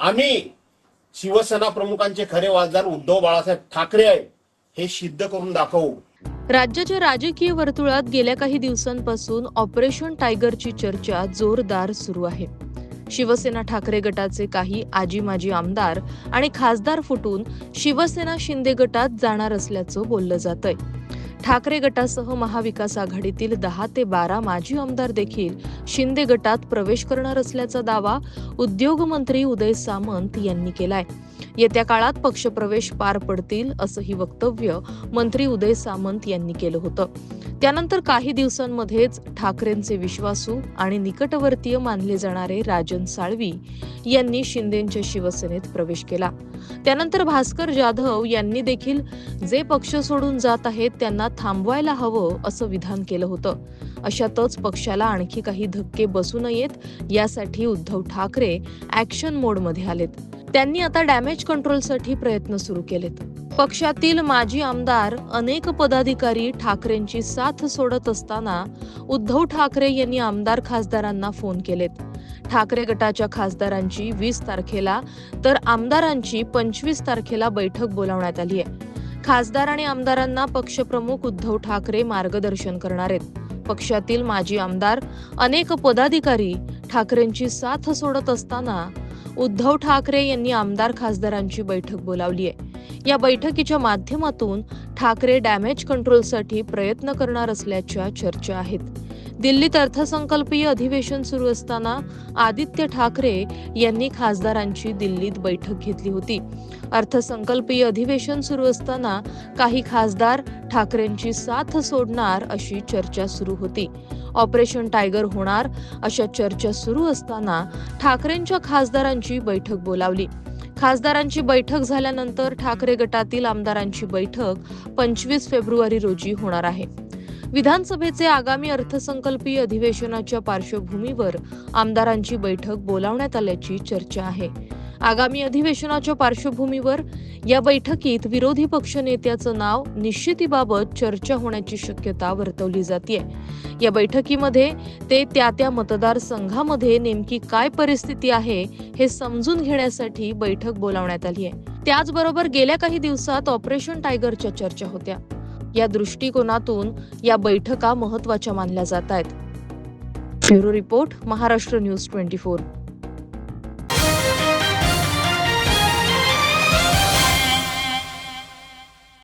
आम्ही शिवसेना प्रमुखांचे खरे वाजदार उद्धव बाळासाहेब ठाकरे आहे हे सिद्ध करून दाखवू. राज्याच्या राजकीय वर्तुळात गेल्या काही दिवसांपासून ऑपरेशन टायगरची चर्चा जोरदार सुरू आहे. शिवसेना ठाकरे गटाचे काही आजी माजी आमदार आणि खासदार फुटून शिवसेना शिंदे गटात जाणार असल्याचं बोललं जातंय. ठाकरे गटासह महाविकास आघाडीतील दहा ते बारा माजी आमदार देखील शिंदे गटात प्रवेश करणार असल्याचा दावा उद्योगमंत्री उदय सामंत यांनी केलाय. येत्या काळात पक्षप्रवेश पार पडतील असंही वक्तव्य मंत्री उदय सामंत यांनी केलं होतं. त्यानंतर काही दिवसांमध्येच ठाकरेंचे विश्वासू आणि निकटवर्तीय मानले जाणारे राजन साळवी यांनी शिंदेच्या शिवसेनेत प्रवेश केला. त्यानंतर भास्कर जाधव यांनी देखील जे पक्ष सोडून जात आहेत त्यांना थांबवायला हवं असं विधान केलं होतं. अशातच पक्षाला आणखी काही धक्के बसू नयेत यासाठी उद्धव ठाकरे ऍक्शन मोडमध्ये आलेत. त्यांनी आता डॅमेज कंट्रोलसाठी प्रयत्न सुरू केलेत. पक्षातील माजी आमदार अनेक पदाधिकारी ठाकरेंची साथ सोडत असताना उद्धव ठाकरे यांनी आमदार खासदारांना फोन केलेत. ठाकरे गटाच्या खासदारांची वीस तारखेला तर आमदारांची पंचवीस तारखेला बैठक बोलावण्यात आली आहे. खासदार आणि आमदारांना पक्षप्रमुख उद्धव ठाकरे मार्गदर्शन करणार आहेत. पक्षातील माजी आमदार अनेक पदाधिकारी ठाकरेंची साथ सोडत असताना उद्धव ठाकरे यांनी आमदार खासदारांची बैठक बोलावली आहे. या बैठकीच्या माध्यमातून ठाकरे डॅमेज कंट्रोलसाठी प्रयत्न करणार असल्याच्या चर्चा आहेत. दिल्लीत अर्थसंकल्पीय अधिवेशन सुरू असताना आदित्य ठाकरे यांनी खासदारांची दिल्लीत बैठक घेतली होती. अर्थसंकल्पीय अधिवेशन सुरू असताना काही खासदार ठाकरेंची साथ सोडणार अशी चर्चा सुरू होती. ऑपरेशन टायगर होणार अशा चर्चा सुरू असताना ठाकरेंच्या खासदारांची बैठक बोलावली. खासदारांची बैठक झाल्यानंतर ठाकरे गटातील आमदारांची बैठक पंचवीस फेब्रुवारी रोजी होणार आहे. विधानसभेचे आगामी अर्थसंकल्पीय अधिवेशनाच्या पार्श्वभूमीवर आमदारांची बैठक बोलावण्यात आल्याची चर्चा आहे. आगामी अधिवेशनाच्या पार्श्वभूमीवर या बैठकीत विरोधी पक्ष नेत्याचं नाव निश्चितीबाबत चर्चा होण्याची शक्यता वर्तवली जाते या बैठकीमध्ये ते त्या त्या मतदारसंघामध्ये नेमकी काय परिस्थिती आहे हे समजून घेण्यासाठी बैठक बोलावण्यात आली आहे. त्याचबरोबर गेल्या काही दिवसात ऑपरेशन टायगरच्या चर्चा होत्या. या दृष्टिकोनातून या बैठका महत्त्वाच्या मानल्या जात आहेत. Bureau report Maharashtra news twenty four.